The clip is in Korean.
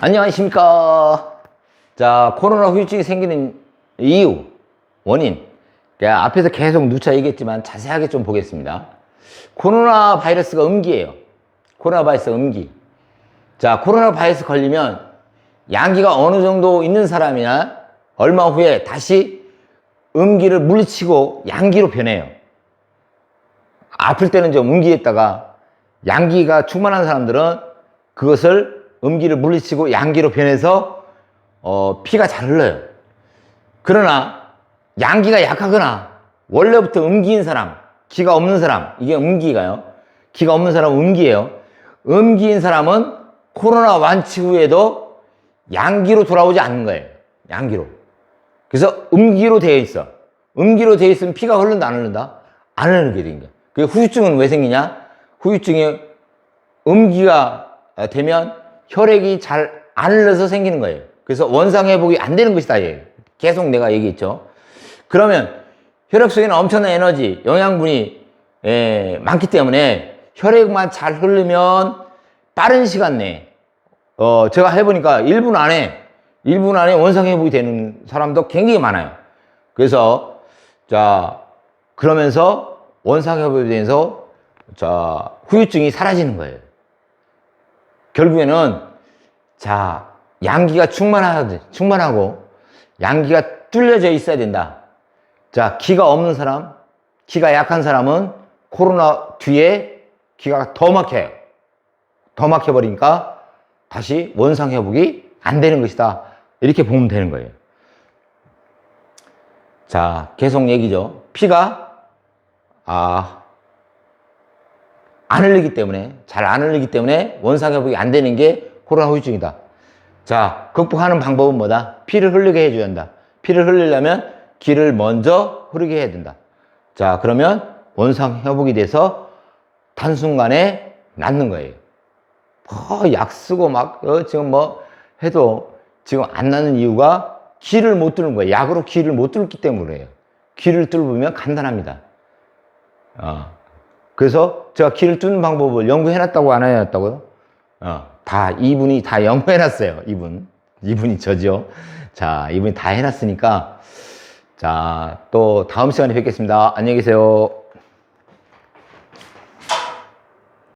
안녕하십니까. 자, 코로나 후유증이 생기는 이유, 원인. 제가 앞에서 계속 누차 얘기했지만 자세하게 좀 보겠습니다. 코로나 바이러스가 음기예요. 코로나 바이러스 음기. 자, 코로나 바이러스 걸리면 양기가 어느 정도 있는 사람이나 얼마 후에 다시 음기를 물리치고 양기로 변해요. 아플 때는 좀 음기했다가 양기가 충만한 사람들은 그것을 음기를 물리치고 양기로 변해서 어, 피가 잘 흘러요. 그러나 양기가 약하거나 원래부터 음기인 사람, 기가 없는 사람, 이게 음기가요. 기가 없는 사람은 음기예요. 음기인 사람은 코로나 완치 후에도 양기로 돌아오지 않는 거예요. 양기로. 그래서 음기로 되어 있어. 음기로 되어 있으면 피가 흐른다, 안 흐른다? 안 흐르게 되는 거야. 그 후유증은 왜 생기냐? 후유증이 음기가 되면 혈액이 잘 안 흘러서 생기는 거예요. 그래서 원상 회복이 안 되는 것이다. 얘. 계속 내가 얘기했죠. 그러면 혈액 속에는 엄청난 에너지, 영양분이 예, 많기 때문에 혈액만 잘 흐르면 빠른 시간 내에 어, 제가 해보니까 1분 안에 1분 안에 원상 회복이 되는 사람도 굉장히 많아요. 그래서 자 그러면서 원상 회복이 되면서 자 후유증이 사라지는 거예요. 결국에는 자 양기가 충만하 충만하고 양기가 뚫려져 있어야 된다. 자 기가 없는 사람, 기가 약한 사람은 코로나 뒤에 기가 더 막혀요. 더 막혀버리니까 다시 원상 회복이 안 되는 것이다. 이렇게 보면 되는 거예요. 자, 계속 얘기죠. 피가, 아, 안 흘리기 때문에, 잘 안 흘리기 때문에 원상 회복이 안 되는 게 코로나 후유증이다. 자, 극복하는 방법은 뭐다? 피를 흘리게 해줘야 한다. 피를 흘리려면 기를 먼저 흐르게 해야 된다. 자, 그러면 원상 회복이 돼서 단순간에 낫는 거예요. 뭐, 약 쓰고 막, 어, 지금 뭐 해도 지금 안 나는 이유가 기를 못 뚫는 거예요. 약으로 기를 못 뚫기 때문에요. 기를 뚫으면 간단합니다. 어. 그래서 제가 기를 뚫는 방법을 연구해 놨다고 안 해놨다고요? 어. 다, 이분이 다 연구해 놨어요. 이분. 이분이 저죠. 자, 이분이 다 해놨으니까. 자, 또 다음 시간에 뵙겠습니다. 안녕히 계세요.